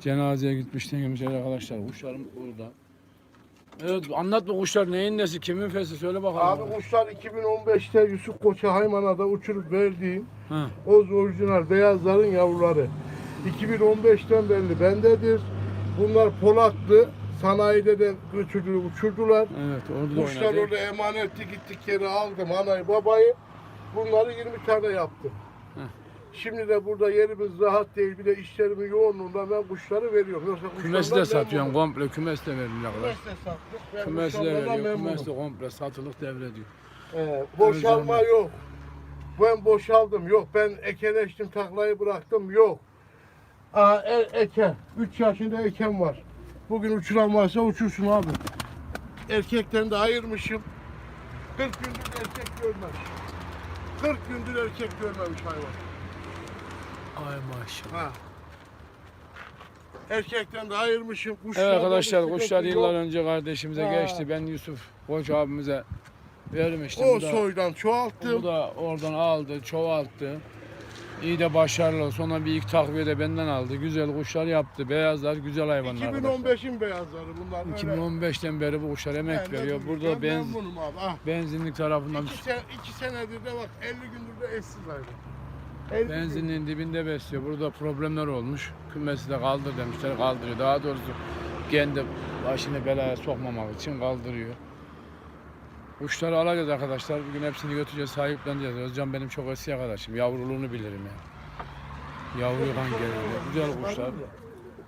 Cenazeye gitmiştin demiş arkadaşlar. Kuşlarım burada. Evet anlat bu kuşlar neyin nesi kimin fesi söyle bakalım. Abi kuşlar 2015'te Yusuf Koç'a Haymana'da uçurup verdiğim Ha. Oz orijinal beyazların yavruları. 2015'ten belli bendedir. Bunlar Polatlı. Sanayide de götürdü, uçurdular. Evet orada da Kuşlar oynadı. orada emanetti gittik yere aldım anayı babayı. Bunları 20 tane yaptım. Heh. Şimdi de burada yerimiz rahat değil. Bir de işlerimin yoğunluğundan ben kuşları veriyorum. Yoksa Kümesi de satıyorsun komple kümes de veriyor arkadaş. Kümes de sattık. Kümes de veriyor kümes de komple satılık devrediyor. Ee, boşalma Özel yok. Ben boşaldım. Yok ben ekeleştim taklayı bıraktım. Yok. Aa, e, eke. 3 yaşında eken var. Bugün uçuran varsa uçursun abi. Erkekten de ayırmışım. 40 gündür erkek görmemiş. 40 gündür erkek görmemiş hayvan. Ay maşallah. Ha. Erkekten de ayırmışım. Evet Kuşlarda arkadaşlar kuşlar yıllar yok. önce kardeşimize Ha. geçti. Ben Yusuf Koç abimize vermiştim. O Bu da- soydan çoğalttım. Bu da oradan aldı, çoğalttı. İyi de başarılı. Sonra bir ilk takviye de benden aldı. Güzel kuşlar yaptı. Beyazlar güzel hayvanlar. arkadaşlar. 2015'in beyazları bunlar. öyle. 2015'ten beri bu kuşlar emek Ben de veriyor. bu- Burada ben benz. Ah. benzinlik tarafından İki, sen, iki senedir de bak 50 gündür de eşsiz hayvan. 50 benzinin dibinde besliyor. Burada problemler olmuş. Kümesi de kaldır demişler. Kaldırıyor. Daha doğrusu kendi başını belaya sokmamak için kaldırıyor. Kuşları alacağız arkadaşlar. Bugün hepsini götüreceğiz, sahipleneceğiz. Özcan benim çok eski arkadaşım. Yavruluğunu bilirim yani. Yavru kan geliyor. Güzel kuşlar.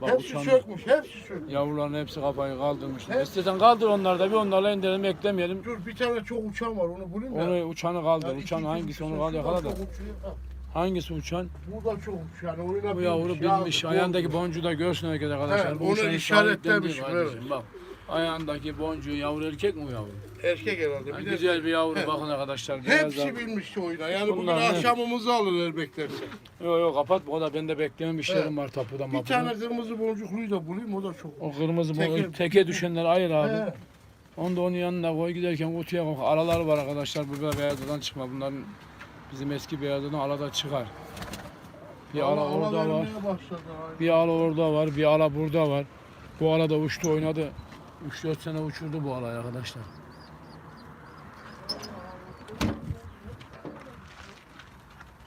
Bak Hepsi uçan sökmüş, hepsi sökmüş. yavruların hepsi kafayı kaldırmışlar. Hep- İstersen kaldır onları da bir onlarla indirelim eklemeyelim. Dur bir tane çok uçan var onu bulayım da. Onu uçanı kaldır. Yani Uçan hangisi onu kaldır yakala da. uçuyor. Ha, Hangisi uçan? Bu da çok uçuyor. Yani oyuna Bu yavru bilmiş. yazık, Ayağındaki boncuğu da görsün herkes arkadaşlar. Evet, Bu onu uçanın işaretlemişim, sahiplendiği kardeşim. Bak. Ayağındaki boncuğu yavru erkek mi bu yavru? Erkek herhalde. Ha, Bir de güzel bir yavru bakın arkadaşlar. hepsi Beyazlar. bilmiş oyuna. Yani bugün Bunlar ne? akşamımızı alırlar beklerse. Yok yok kapat bu kadar. Ben de beklemem işlerim var tapuda Bir mapuda. tane kırmızı boncukluyu da bulayım o da çok. O kırmızı Teke- teke, teke düşenler ayır abi. He. Onu da onun yanına koy giderken kutuya koy. Aralar var arkadaşlar. Burada beyazdan çıkma. Bunların bizim eski beyazdan alada çıkar. Bir ala Ala- orada ala var. başladı. Bir ala orada var. Bir ala burada var. Bu ala da uçtu oynadı. 3-4 sene uçurdu bu alayı arkadaşlar.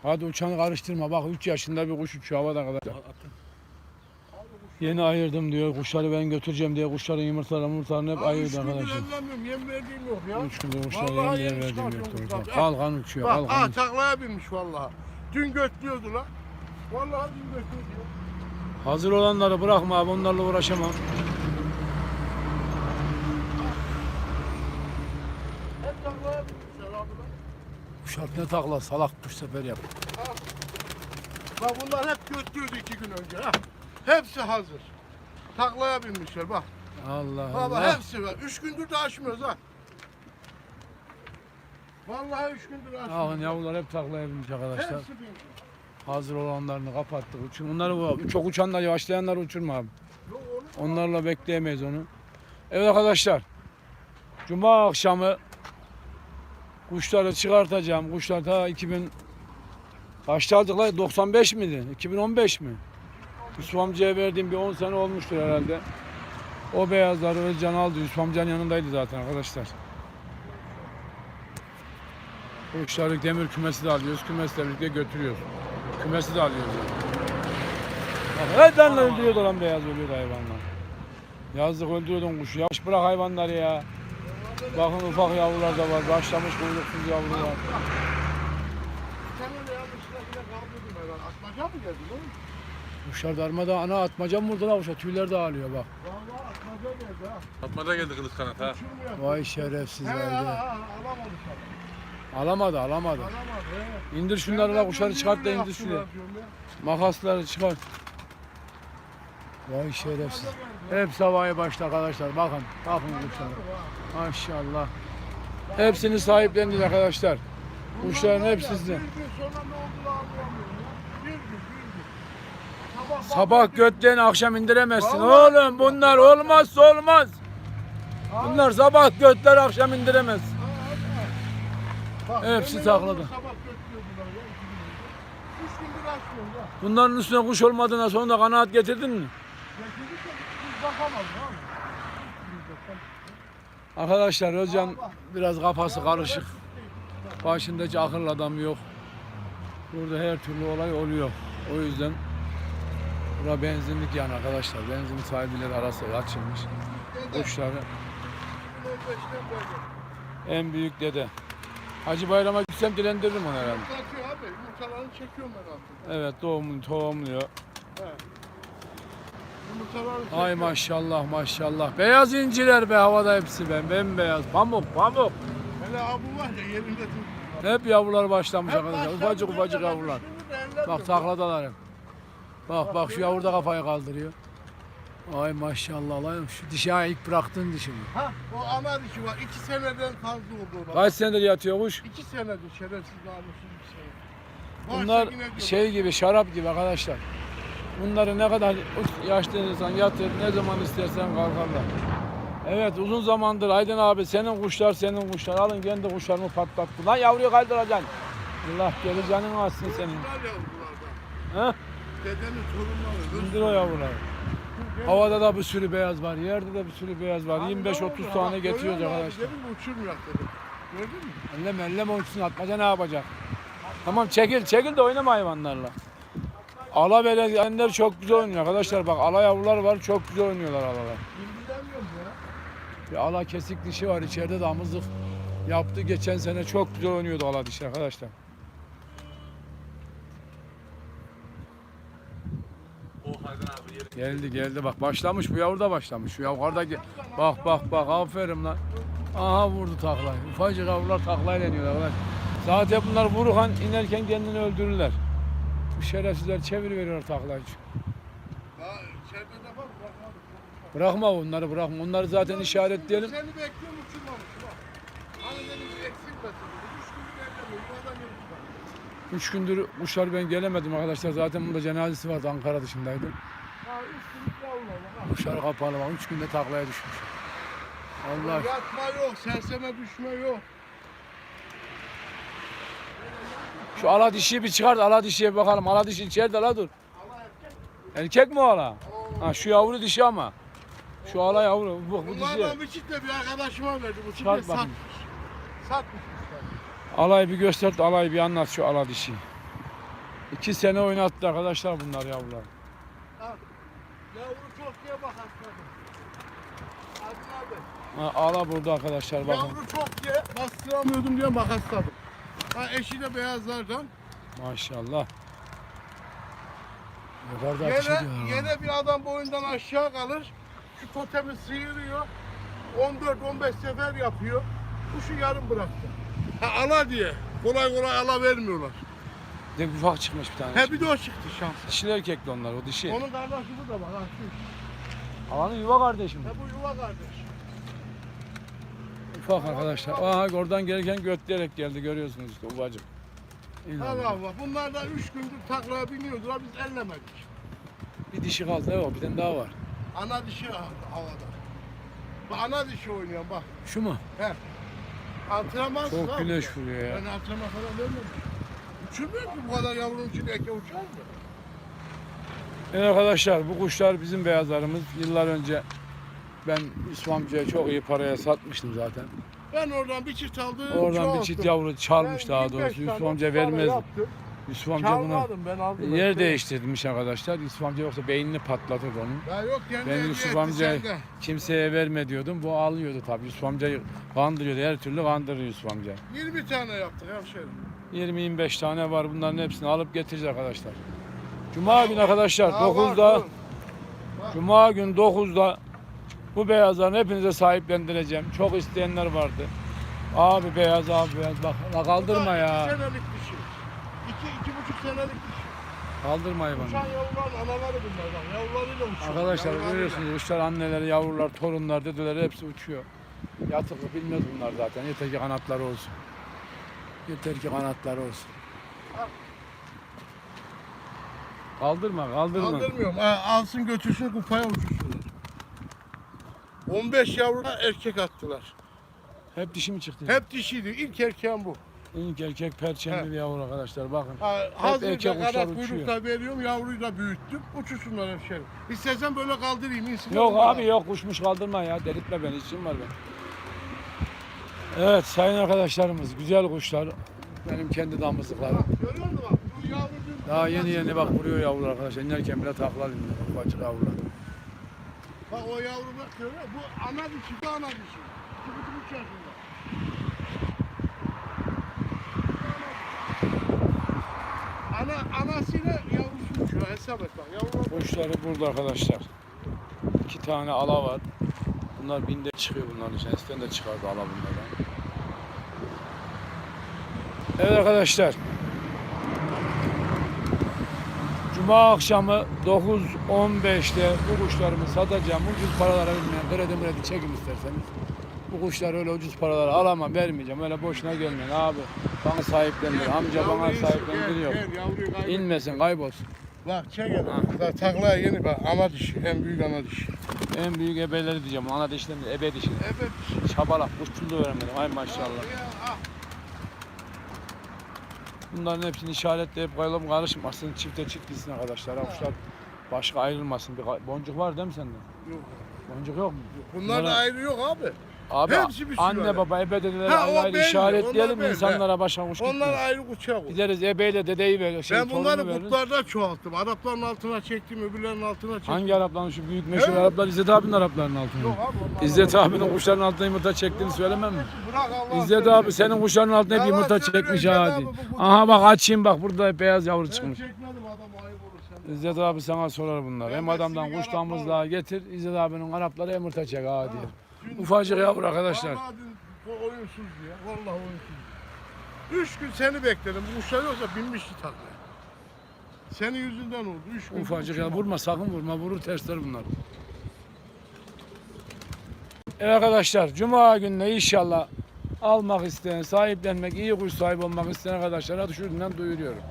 Hadi uçanı karıştırma. Bak 3 yaşında bir kuş uçuyor havada arkadaşlar. Yeni ayırdım diyor. Kuşları ben götüreceğim diye kuşların yumurtalarını yumurtalarını hep Abi üç ayırdı gündür arkadaşlar. ellenmiyorum. Yem verdiğim yok ya. 3 gündür kuşları Vallahi yem yeni verdiğim yok. abi. Kalkan uçuyor. Bak Kalkan aa uçuyor. taklaya binmiş vallahi. Dün götlüyordu lan. Vallahi dün götlüyordu. Hazır olanları bırakma abi. Onlarla uğraşamam. Hep taklaya binmişler abi. Kuşak ne takla salak kuş sefer yap. Bak bunlar hep götlüyordu iki gün önce ha. Hepsi hazır. Taklaya binmişler bak. Allah Baba Allah. hepsi var. Üç gündür de açmıyoruz ha. Vallahi üç gündür Bakın açmıyoruz. yavrular hep taklaya binmiş arkadaşlar. Hepsi binmiş. Hazır olanlarını kapattık. Uçun. Bunları bu- çok uçanlar yavaşlayanlar uçurma abi. Yok oğlum. Onlarla bekleyemeyiz onu. Evet arkadaşlar. Cuma akşamı kuşları çıkartacağım. Kuşlar ta 2000 kaçta aldık lan? 95 miydi? 2015 mi? Yusuf amcaya verdiğim bir 10 sene olmuştur herhalde. O beyazları Özcan aldı. Yusuf amcanın yanındaydı zaten arkadaşlar. Kuşları demir kümesi de alıyoruz. Kümesle birlikte götürüyoruz. Kümesi de alıyoruz. Her tane öldürüyordu lan beyaz ölüyordu hayvanlar. Yazlık öldürüyordun kuşu. Yavaş bırak hayvanları ya. Bakın ufak yavrular da var. Başlamış kuyruksuz yavru var. Sen öyle herhalde. Atmaca mı geldi lan? Kuşlar darmada ana atmaca mı vurdu lan kuşa? Tüyler dağılıyor bak. Vallahi atmaca geldi ha. Atmada geldi kılıç kanat ha. Vay şerefsiz He alamadı. Alamadı alamadı. Alamadı he. İndir şunları la kuşları çıkart da indir ya. Makasları çıkart. Vay şerefsiz. Hepsi havaya başta arkadaşlar. Bakın. Bakın kuşlara. Maşallah. Hepsini sahiplendik arkadaşlar. Kuşların Bunlar var hepsi ya, sizde. Bir gün sonra ne olduğunu anlayamıyorum ya. Bir gün, bir gün. Sabah, götlerini akşam indiremezsin. Vallahi- Oğlum bunlar olmazsa olmaz. Bunlar sabah götler akşam indiremez. Bak, hepsi ha. Bunların üstüne kuş olmadığına sonunda kanaat getirdin mi? Arkadaşlar Özcan biraz kafası karışık. Başındaki akıllı adam yok. Burada her türlü olay oluyor. O yüzden bura benzinlik yani arkadaşlar. Benzinlik sahipleri arası açılmış. Kuşları 2015'ten beri. en büyük dede. Hacı Bayram'a gitsem dilendiririm onu herhalde. Satıyor abi. Yumurtalarını çekiyorum ben artık. Evet doğumunu tohumluyor. Yumurtalarını Ay çekiyorum. maşallah maşallah. Beyaz inciler be havada hepsi ben. Bembeyaz. Pamuk pamuk. Hele abu var ya yerinde dur. Hep yavrular başlamış Hep arkadaşlar. başladı, Ufacık ufacık yavrular. düştüğünü de ellerle Bak bak. takladalar hep. Bak bak şu yavru da kafayı kaldırıyor. Ay maşallah lan şu dişi ha ilk bıraktığın dişi mi? Ha o ana dişi var. İki seneden fazla oldu ona. Kaç senedir yatıyor kuş? İki senedir şerefsiz namussuz bir sene. Bunlar şey gibi şarap gibi arkadaşlar. Bunları ne kadar yaşlı insan yatır ne zaman istersen kalkarlar. Evet uzun zamandır Aydın abi senin kuşlar senin kuşlar alın kendi kuşlarımı patlattı. Lan yavruyu kaldıracaksın. Allah geri canını alsın senin. Yavrulardan. Ha? Dedenin torunları. İndir o yavruları. Havada da bir sürü beyaz var, yerde de bir sürü beyaz var. 25-30 tane getiriyoruz arkadaşlar. Dedim uçurmayak dedim. Gördün mü? Elleme elleme uçsun atmaca ne yapacak? Tamam çekil çekil de oynama hayvanlarla. Ala belediyeler çok güzel oynuyor arkadaşlar bak ala yavrular var çok güzel oynuyorlar alalar. Bir ala kesik dişi var içeride damızlık yaptı geçen sene çok güzel oynuyordu ala dişi arkadaşlar. Geldi geldi bak başlamış bu yavru da başlamış. Şu yukarıdaki bak bak bak aferin lan. Aha vurdu taklayı. Ufacık yavrular taklayla iniyorlar. Bak. Zaten bunlar vururken inerken kendini öldürürler. Bu şerefsizler çevir veriyor taklayı. Bırakma onları bırakma. Onları zaten işaretleyelim. Seni bekliyorum uçurmamış bak. Hani dedim. Üç gün beklemiyorum. Yuvadan. Üç gündür kuşlar ben gelemedim arkadaşlar. Zaten bunda cenazesi vardı Ankara dışındaydı. Kuşlar kapalı bak. Üç günde taklaya düşmüş. Allah Yatma yok, serseme düşme yok. şu ala dişiyi bir çıkart. Ala dişiye bir bakalım. Ala dişi içeride la dur. Erkek mi o ala? Ha şu yavru dişi ama. Şu ala yavru. Bu, bu dişi. Bunlardan bir çift de bir arkadaşıma verdim. Bu çift de Çıkart satmış. Satmış. Alayı bir göster alayı bir anlat şu ala dişi. İki sene oynattı arkadaşlar bunlar yavrular. Yavru çok diye bak. Hadi abi. Ha, ala burada arkadaşlar bakın. Yavru çok diye bastıramıyordum diye makasladım. Ha eşi de beyazlardan. Maşallah. Yukarıda ediyor. ha. yine bir adam boyundan aşağı kalır. Şu totemi sıyırıyor. 14-15 sefer yapıyor. Kuşu yarım bıraktı. Ha ala diye. Kolay kolay ala vermiyorlar. De ufak çıkmış bir tane. He bir de o çıktı şans. Dişili erkekli onlar o dişi. Onun kardeşi bu da var. Ha, şu. Alanın yuva kardeşim. He bu yuva kardeş. Ufak arkadaşlar. Aha oradan gelirken götleyerek geldi görüyorsunuz işte ufacık. Allah Allah. Bunlar da 3 gündür taklaya biniyordular. Biz ellemedik. Bir dişi kaldı evet bir tane daha var. Ana dişi havada. Bu ana dişi oynuyor bak. Şu mu? Antrenman Çok güneş vuruyor ya. Ben antrenman falan vermedim. Uçurmuyor ki bu kadar yavrunun içinde eke uçar mı? Evet arkadaşlar bu kuşlar bizim beyazlarımız. Yıllar önce ben Yusuf amcaya çok iyi paraya satmıştım zaten. Ben oradan bir çift aldım. Oradan bir çift yavru çalmış Ben daha 25 doğrusu. Yusuf amca para vermez. yaptım. Yusuf amca bunu Çalmadım yer işte. değiştirmiş arkadaşlar. Yusuf amca yoksa beynini patlatırdı onun. Ya yok kendi Ben Yusuf amca kimseye verme diyordum. Bu alıyordu tabii. Yusuf amcayı kandırıyordu. Her türlü kandırıyor Yusuf amca. 20 tane yaptık hemşerim. 20-25 tane var. Bunların hepsini alıp getireceğiz arkadaşlar. Cuma günü arkadaşlar var, 9'da dur. Cuma gün 9'da bu beyazların hepinize sahiplendireceğim. Çok isteyenler vardı. Abi beyaz abi beyaz bak la kaldırma ya. İki senelik dişi. İki, iki buçuk senelik dişi. Kaldırma hayvanı. Uçan yavruların anaları bunlar bak. Yavrularıyla uçuyor. Arkadaşlar yavrularıyla. görüyorsunuz kuşlar anneleri, yavrular, torunlar, dedeleri hepsi uçuyor. Yatıklı bilmez bunlar zaten. Yeter ki kanatları olsun. Yeter ki kanatları olsun. Kaldırma, kaldırma. Kaldırmıyorum. Ha, alsın götürsün kupaya uçursunlar. 15 yavru da erkek attılar. Hep dişi mi çıktı? Hep dişiydi. İlk erkeğim bu. İlk erkek perçemli He. bir yavru arkadaşlar bakın. Ha, erkek hazırda kuşlar kanat uçuyor. kuyrukta veriyorum, yavruyu da büyüttüm. Uçursunlar hemşerim. İstersen böyle kaldırayım, insinler. Yok onlar. abi yok kuşmuş kaldırma ya delirtme beni işim var benim. Evet sayın arkadaşlarımız güzel kuşlar. Benim kendi damızlıklarım. Yavru Daha yeni yeni bak vuruyor yavrular arkadaşlar. İnerken bile taklar iniyor. Ufacık yavrular. Bak o yavru bak görüyor? Bu ana dişi, bu ana dişi. Buçuk üç yaşında. Ana, anasıyla yavrusu uçuyor. Hesap et bak. Yavrular Kuşları burada arkadaşlar. İki tane ala var. Bunlar binde çıkıyor bunların için. Eskiden de çıkardı ala bunlardan. Evet arkadaşlar. Cuma akşamı 9.15'te bu kuşlarımı satacağım. Ucuz paralara vermeyen kredi mredi çekin isterseniz. Bu kuşlar öyle ucuz paralara alamam vermeyeceğim. Öyle boşuna gelmeyin abi. Bana sahiplendir. Amca bana sahiplendir yok. İnmesin kaybolsun. Bak çek. Bak taklaya yeni bak. Ana dişi. En büyük ana dişi. En büyük ebeleri diyeceğim. Ana dişleri, ebe dişi. Evet dişi. Çabalak, kuşçuluğu öğrenmedim. Ay maşallah. Bunların hepsini işaretleyip koyalım karışmasın. Çifte çift gitsin arkadaşlar. Kuşlar başka ayrılmasın. Bir boncuk var değil mi sende? Yok. Boncuk yok mu? Bunlar da Bunlara- ayrı yok abi. Abi Hepsi bir anne sürü baba ebe dedeleri Ha, o belli, işaretleyelim onlar belli, insanlara başa kuş Onlar ayrı uçak. Gideriz ebeyle dedeyi ver. Şey, ben bunları torunu veririz. kutlarda çoğalttım. Arapların altına çektim, öbürlerinin altına çektim. Hangi Arapların şu büyük meşhur He? Araplar İzzet abinin Araplarının altına. Yok abi onlar. İzzet abinin kuşların altına yumurta çektiğini söylemem mi? Bırak Allah İzzet abi senin kuşların altına hep Yalan yumurta söylüyor çekmiş İzzet hadi. abi, bu- bu- Aha bak açayım bak burada beyaz yavru Ben çıkmış. çekmedim adam ayıp olur sen. İzzet abi sana sorar bunlar. Ben Hem de adamdan sizin kuş Araplar damızlığa getir. İzzet abinin Arapları yumurta çek. Dün- Ufacık yavru arkadaşlar. Vallahi dün oyunsuz ya. Vallahi oyunsuz. Üç gün seni bekledim. Bu kuşlar yoksa binmişti taklaya. Senin yüzünden oldu. Üç gün. Ufacık ya vurma sakın vurma vurur tersler bunlar. Evet arkadaşlar Cuma gününe inşallah almak isteyen, sahiplenmek, iyi kuş sahibi olmak isteyen arkadaşlara şimdiden duyuruyorum.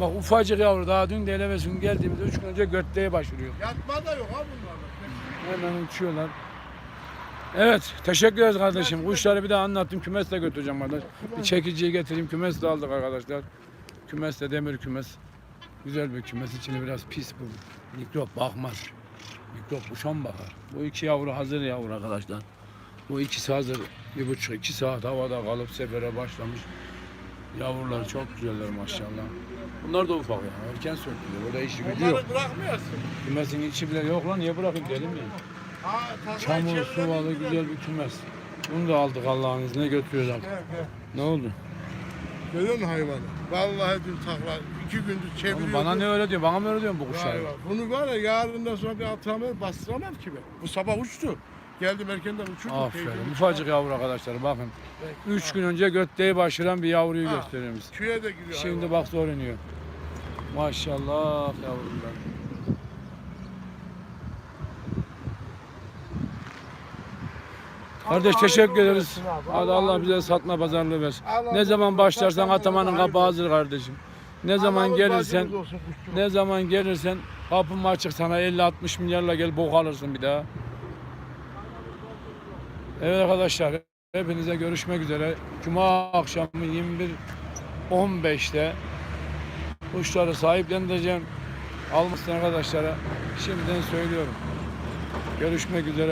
Bak ufacık yavru daha dün de elevesün geldiğimizde 3 gün önce götleğe başvuruyor. Yatma da yok ha bunlarda. Hemen uçuyorlar. Evet, teşekkür ederiz kardeşim. Kuşları bir daha anlattım. Kümesle götüreceğim kardeş. Bir çekiciyi getireyim. Kümes de aldık arkadaşlar. Kümes de demir kümes. Güzel bir kümes. İçine biraz pis bu. Mikrop bakmaz. Mikrop kuşan bakar. Bu iki yavru hazır yavru arkadaşlar. Bu ikisi hazır. Bir buçuk iki saat havada kalıp sefere başlamış. Yavrular çok güzeller maşallah. Bunlar da ufak ya. Erken sökülüyor. Burada işi gücü yok. Onları bırakmayasın. Kümesin içi bile yok lan. Niye bırakayım dedim ya. Ha, Çamur, suvalı güzel bir kümes. Bunu da aldık Allah'ın izniyle götürüyoruz artık. Ne oldu? Görüyor musun hayvanı? Vallahi dün takla iki gündür Oğlum çeviriyor. bana ne öyle diyor? Bana mı öyle diyorsun bu kuşları? Bunu var ya yarından sonra bir atamam bastıramam ki ben. Bu sabah uçtu. Geldim erkenden uçurdu. Aferin. Ufacık yavru arkadaşlar bakın. çıkardı. Üç gün önce götleği başlayan bir yavruyu Ha. gösteriyoruz. Köye de giriyor Şimdi hayvan. bak zor iniyor. Maşallah yavrular. Kardeş teşekkür ederiz. Hadi Allah bize satma pazarlığı ver. Allah Ne zaman başlarsan atamanın kapı hazır kardeşim. Ne zaman gelirsen. Ne zaman gelirsen kapım açık sana 50-60 milyarla gel bok alırsın bir daha. Evet arkadaşlar hepinize görüşmek üzere. Cuma akşamı 21.15'te kuşları sahiplendireceğim. Almışsın arkadaşlara. Şimdiden söylüyorum. Görüşmek üzere.